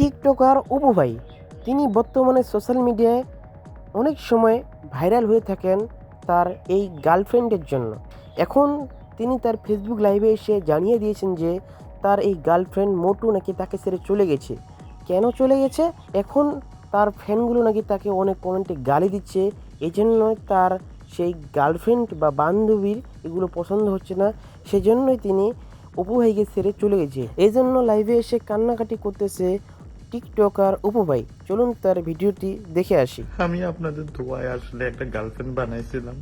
TikToker Apu ভাই। তিনি বর্তমানে সোশ্যাল মিডিয়ায় অনেক সময় ভাইরাল হয়ে থাকেন তার এই গার্লফ্রেন্ডের জন্য। এখন তিনি তার ফেসবুক লাইভে এসে জানিয়ে দিয়েছেন যে তার এই গার্লফ্রেন্ড মোটু নাকি তাকে ছেড়ে চলে গেছে। কেন চলে গেছে? এখন তার ফ্যানগুলো নাকি তাকে অনেক কমেন্টে গালি দিচ্ছে। এই জন্য তার সেই গার্লফ্রেন্ড বা বান্ধবীর এগুলো পছন্দ হচ্ছে না। সেজন্যই তিনি অপু ভাইকে ছেড়ে চলে গেছে। এই জন্য লাইভে এসে কান্নাকাটি করতেছে টিকটকার অপু চলুন তার ভিডিওটি দেখে আসি। আমি আপনাদের দোয়ায় আসলে একটা গার্লফ্রেন্ড বানাইছিলাম।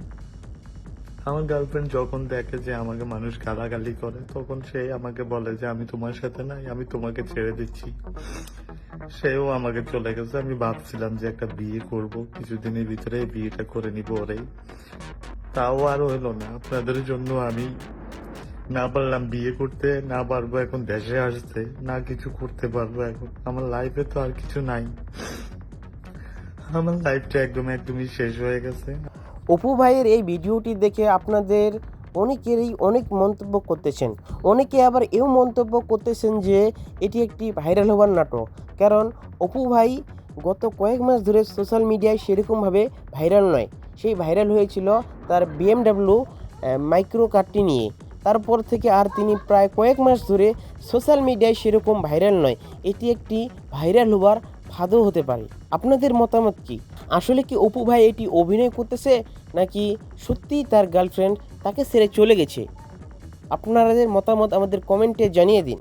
আমার গার্লফ্রেন্ড যখন দেখে যে আমাকে মানুষ গালাগালি করে, তখন সে আমাকে বলে যে, আমি তোমার সাথে নাই, আমি তোমাকে ছেড়ে দিচ্ছি। সেও আমাকে চলে গেছে। আমি ভাবছিলাম যে একটা বিয়ে করব, কিছুদিনের ভিতরে বিয়েটা করে নিব ওরেই। তাও আর হলো না। আপনাদের জন্য আমি না পারলাম বিয়ে করতে, না পারব এখন দেশে আসতে, না কিছু করতে পারব এখন। আমার লাইফে তো আর কিছু নাই। আমার লাইফটা একদম, একদমই শেষ হয়ে গেছে। অপু ভাইয়ের এই ভিডিওটি দেখে আপনাদের অনেকেরই অনেক মন্তব্য করতেছেন। অনেকে আবার এও মন্তব্য করতেছেন যে, এটি একটি ভাইরাল হওয়ার নাটক। কারণ অপু ভাই গত কয়েক মাস ধরে সোশ্যাল মিডিয়ায় সেরকমভাবে ভাইরাল নয়। সেই ভাইরাল হয়েছিল তার বিএমডাব্লিউ মাইক্রো কারটি নিয়ে। তারপর থেকে আর তিনি প্রায় কয়েক মাস ধরে সোশ্যাল মিডিয়ায় সেরকম ভাইরাল নয়। এটি একটি ভাইরাল হবার ফাঁদও হতে পারে। আপনাদের মতামত কি? আসলে কি অপু ভাই এটি অভিনয় করতেছে, নাকি সত্যিই তার গার্লফ্রেন্ড তাকে ছেড়ে চলে গেছে? আপনাদের মতামত আমাদের কমেন্টে জানিয়ে দিন।